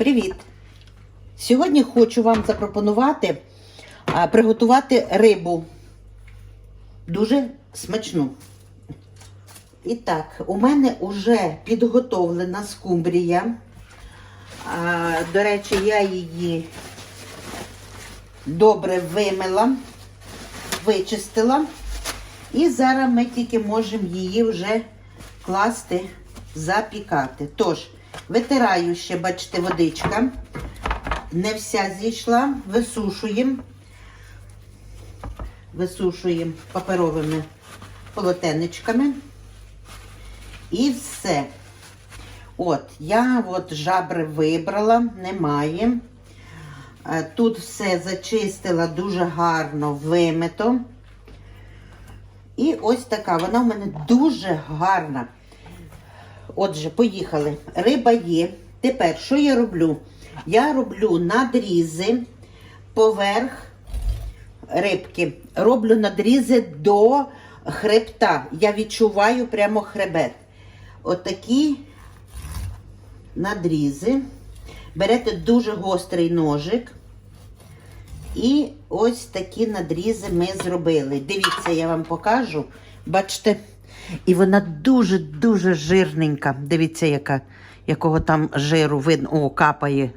Привіт! Сьогодні хочу вам запропонувати приготувати рибу. Дуже смачну. І так, у мене вже підготовлена скумбрія. До речі, я її добре вимила, вичистила. І зараз ми тільки можемо її вже класти, запікати. Тож, витираю ще, бачите, водичка. Не вся зійшла, висушуємо. Висушуємо паперовими полотенечками. І все. От, я от жабри вибрала, немає. Е, Тут все зачистила дуже гарно, вимито. І ось така, вона в мене дуже гарна. Отже, поїхали. Риба є. Тепер, що я роблю? Я роблю надрізи поверх рибки. Роблю надрізи до хребта. Я відчуваю прямо хребет. Отакі надрізи. Берете дуже гострий ножик. І ось такі надрізи ми зробили. Дивіться, я вам покажу. Бачите? І вона дуже-дуже жирненька. Дивіться, яка, якого там жиру видно. О, капає.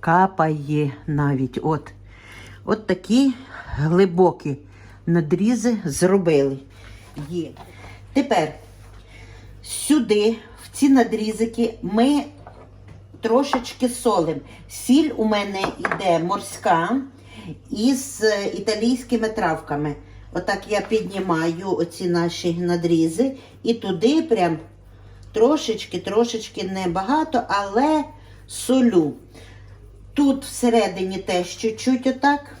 Капає навіть. От. От такі глибокі надрізи зробили. Є. Тепер сюди, в ці надрізики, ми трошечки солим. Сіль у мене йде морська із е, італійськими травками. Отак я піднімаю оці наші надрізи і туди прям трошечки, трошечки небагато, але солю. Тут всередині теж чуть-чуть отак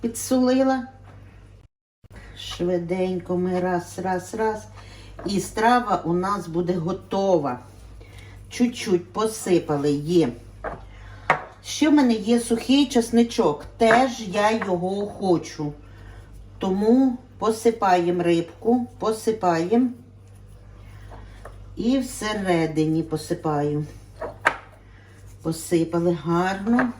підсолила. Швиденько ми раз, раз, раз. І страва у нас буде готова. Чуть-чуть посипали є. Ще в мене є сухий чесничок. Теж я його хочу. Тому посипаємо рибку, посипаємо. І всередині посипаю. Посипали гарно.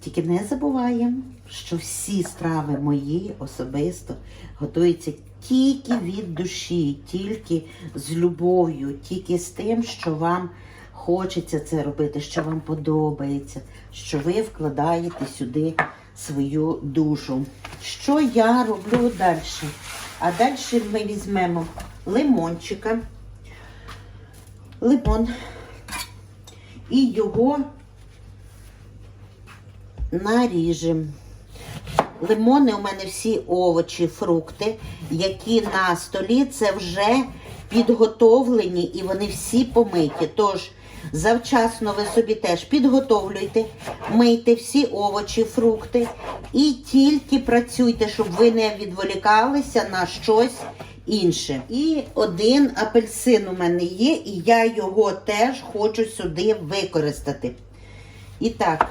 Тільки не забуваємо, що всі страви мої особисто готуються тільки від душі, тільки з любов'ю, тільки з тим, що вам хочеться це робити, що вам подобається, що ви вкладаєте сюди свою душу. Що я роблю далі? А далі ми візьмемо лимончика, лимон і його наріжемо. Лимони у мене всі овочі, фрукти, які на столі, це вже підготовлені і вони всі помиті. Тож, завчасно ви собі теж підготовлюйте, мийте всі овочі, фрукти і тільки працюйте, щоб ви не відволікалися на щось інше. І один апельсин у мене є, і я його теж хочу сюди використати. І так,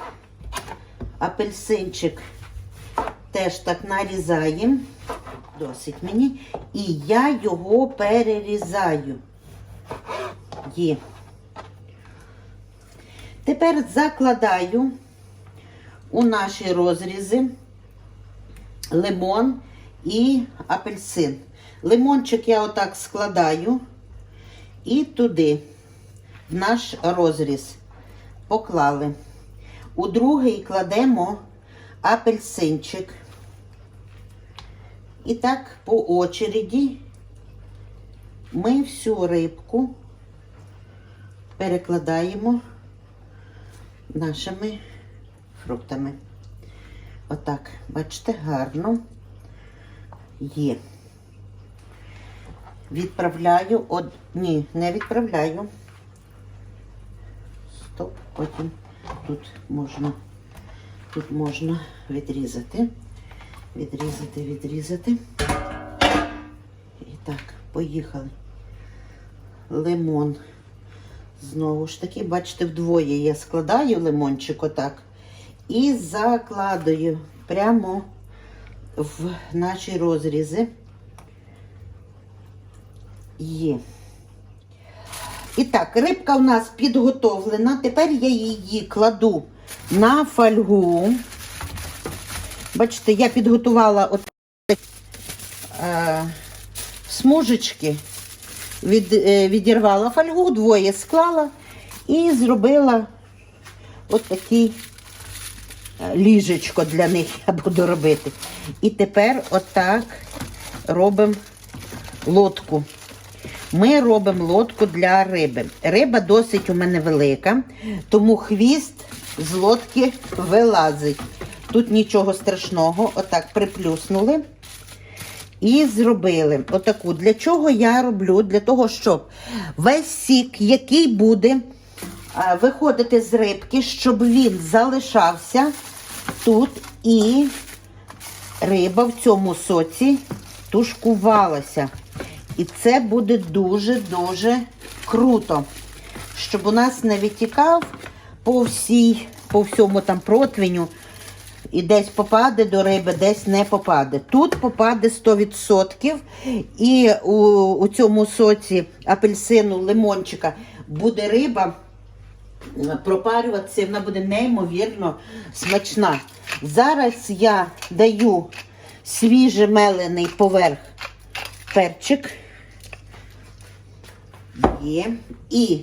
апельсинчик теж так нарізаємо. Досить мені. І я його перерізаю. Є. Тепер закладаю у наші розрізи лимон і апельсин. Лимончик я отак складаю і туди, в наш розріз, поклали. У другий кладемо апельсинчик. І так по очереді ми всю рибку перекладаємо нашими фруктами. Отак, бачите, гарно є. Відправляю, од... ні, не відправляю. Стоп, потім тут можна, тут можна відрізати, відрізати, відрізати. І так, поїхали. Лимон. Знову ж таки, бачите, вдвоє я складаю лимончик отак і закладаю прямо в наші розрізи. Є. І так, рибка у нас підготовлена. Тепер я її кладу на фольгу. Бачите, я підготувала от е, смужечки, від, е, відірвала фольгу, двоє склала і зробила от такий е, ліжечко для них я буду робити. І тепер отак робимо лодку. Ми робимо лодку для риби. Риба досить у мене велика, тому хвіст з лодки вилазить. Тут нічого страшного, отак приплюснули і зробили отаку. Для чого я роблю? Для того, щоб весь сік, який буде виходити з рибки, щоб він залишався тут і риба в цьому соці тушкувалася. І це буде дуже-дуже круто. Щоб у нас не витікав по всій, по всьому там противню. І десь попаде до риби, десь не попаде. Тут попаде 100%. І у, у цьому соці апельсину, лимончика буде риба пропарюватися, вона буде неймовірно смачна. Зараз я даю свіже мелений поверх перчик. Є. І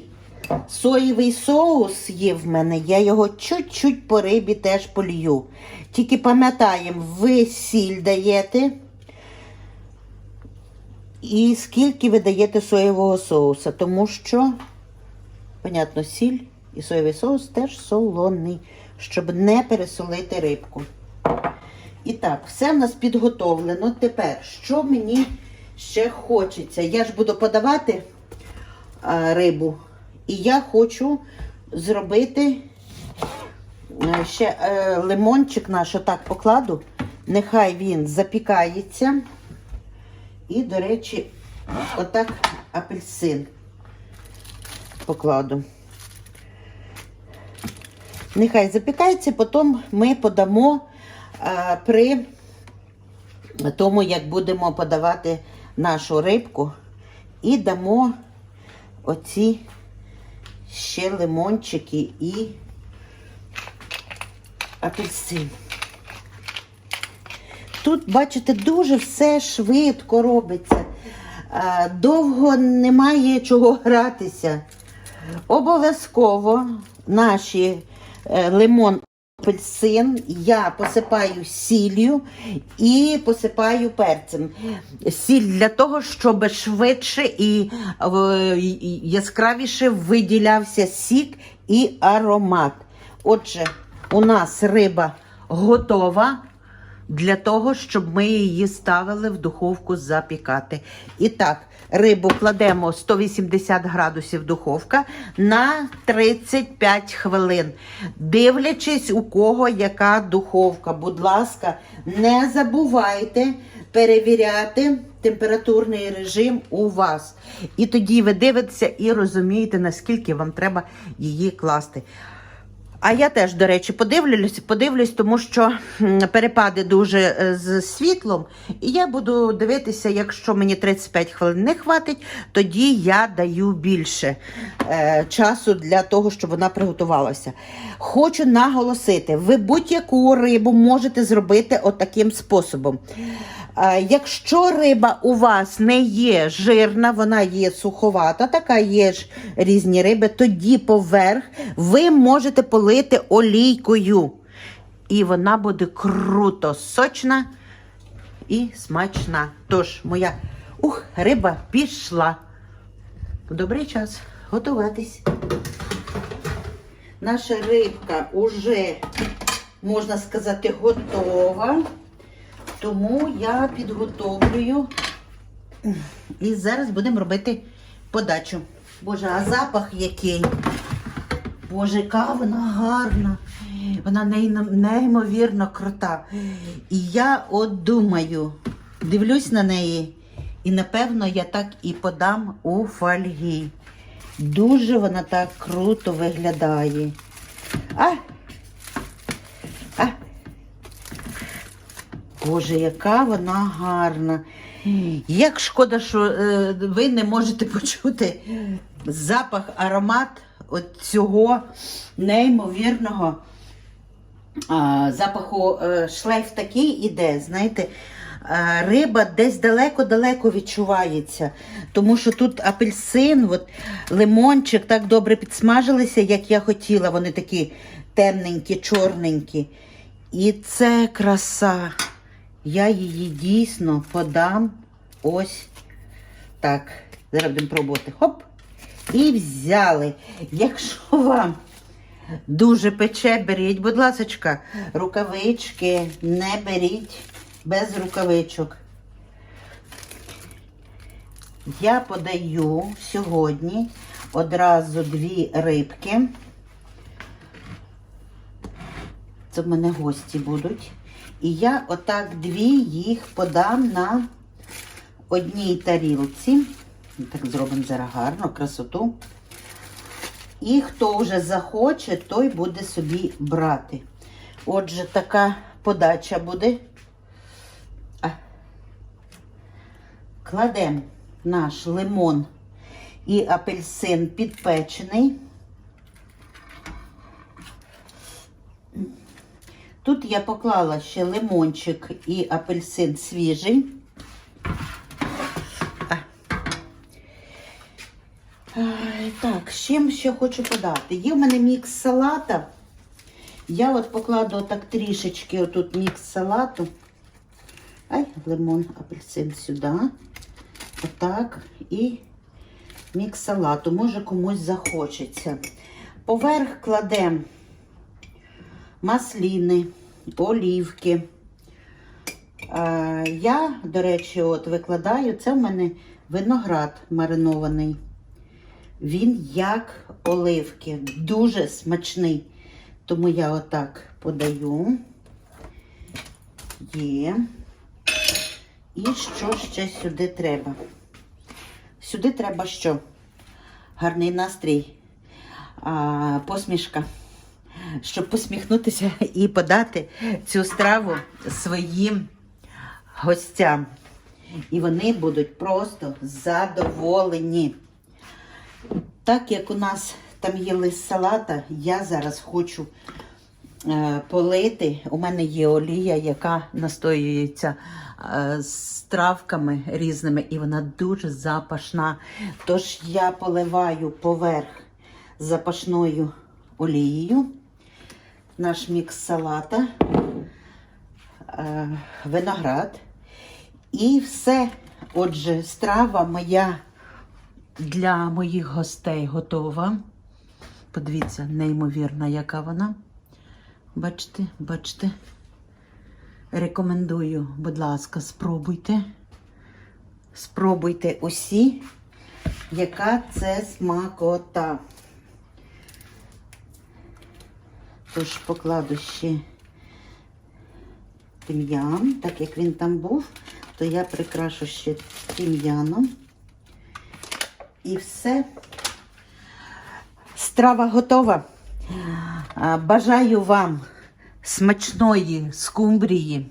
соєвий соус є в мене. Я його чуть-чуть по рибі теж полью. Тільки пам'ятаємо, ви сіль даєте. І скільки ви даєте соєвого соуса, тому що, понятно, сіль і соєвий соус теж солоний, щоб не пересолити рибку. І так, все в нас підготовлено. Тепер, що мені ще хочеться? Я ж буду подавати а, рибу. І я хочу зробити е, ще е, лимончик наш отак покладу. Нехай він запікається. І, до речі, отак апельсин покладу. Нехай запікається, потім ми подамо а, при тому, як будемо подавати нашу рибку, і дамо оці ще лимончики і апельсин. Тут, бачите, дуже все швидко робиться. Довго немає чого гратися. Обов'язково наші е, лимон апельсин я посипаю сіллю і посипаю перцем. Сіль для того, щоб швидше і е, яскравіше виділявся сік і аромат. Отже, у нас риба готова для того, щоб ми її ставили в духовку запікати. І так, рибу кладемо 180 градусів духовка на 35 хвилин. Дивлячись, у кого яка духовка. Будь ласка, не забувайте перевіряти температурний режим у вас. І тоді ви дивитеся і розумієте, наскільки вам треба її класти. А я теж, до речі, подивлюсь, подивлюсь, тому що перепади дуже е, з світлом. І я буду дивитися, якщо мені 35 хвилин не хватить, тоді я даю більше е, часу для того, щоб вона приготувалася. Хочу наголосити, ви будь-яку рибу можете зробити отаким способом. Е, Якщо риба у вас не є жирна, вона є суховата, така є ж різні риби, тоді поверх ви можете полити олійкою. І вона буде круто сочна і смачна. Тож, моя ух, риба пішла. Добрий час готуватись. Наша рибка уже, можна сказати, готова. Тому я підготовлюю і зараз будемо робити подачу. Боже, а запах який? Боже, яка вона гарна. Вона неймовірно крута. І я от думаю, дивлюсь на неї, і напевно я так і подам у фольгі. Дуже вона так круто виглядає. А! А! Боже, яка вона гарна. Як шкода, що е, ви не можете почути запах, аромат от цього неймовірного а, запаху е, шлейф такий іде, знаєте. е, Риба десь далеко-далеко відчувається, тому що тут апельсин, от, лимончик так добре підсмажилися, як я хотіла. Вони такі темненькі, чорненькі. І це краса. Я її дійсно подам ось так. Зараз будемо пробувати. Хоп. І взяли. Якщо вам дуже пече, беріть, будь ласка, рукавички не беріть без рукавичок. Я подаю сьогодні одразу дві рибки. Це в мене гості будуть. І я отак дві їх подам на одній тарілці. Так зробимо зараз гарно, красоту. І хто вже захоче, той буде собі брати. Отже, така подача буде. Кладемо наш лимон і апельсин підпечений. Тут я поклала ще лимончик і апельсин свіжий. Так, з чим ще хочу подати? Є в мене мікс салата. Я от покладу так трішечки отут мікс салату. Ай, лимон, апельсин сюди. Отак. І мікс салату. Може комусь захочеться. Поверх кладемо масліни, олівки. Я, до речі, от викладаю, це в мене виноград маринований. Він як оливки, дуже смачний. Тому я отак подаю. Є. І що ще сюди треба? Сюди треба що? Гарний настрій, а, посмішка щоб посміхнутися і подати цю страву своїм гостям. І вони будуть просто задоволені. Так як у нас там є лист салата, я зараз хочу е, полити. У мене є олія, яка настоюється е, з травками різними, і вона дуже запашна. Тож я поливаю поверх запашною олією наш мікс салата, е, виноград. І все. Отже, страва моя для моїх гостей готова. Подивіться, неймовірна, яка вона. Бачите, бачите. Рекомендую, будь ласка, спробуйте. Спробуйте усі, яка це смакота. Тож покладу ще тим'ян, так як він там був, то я прикрашу ще тим'яном. І все. Страва готова. Бажаю вам смачної скумбрії,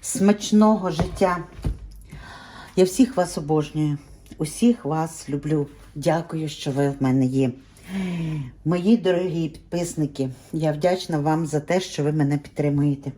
смачного життя. Я всіх вас обожнюю, усіх вас люблю. Дякую, що ви в мене є. Мої дорогі підписники, я вдячна вам за те, що ви мене підтримуєте.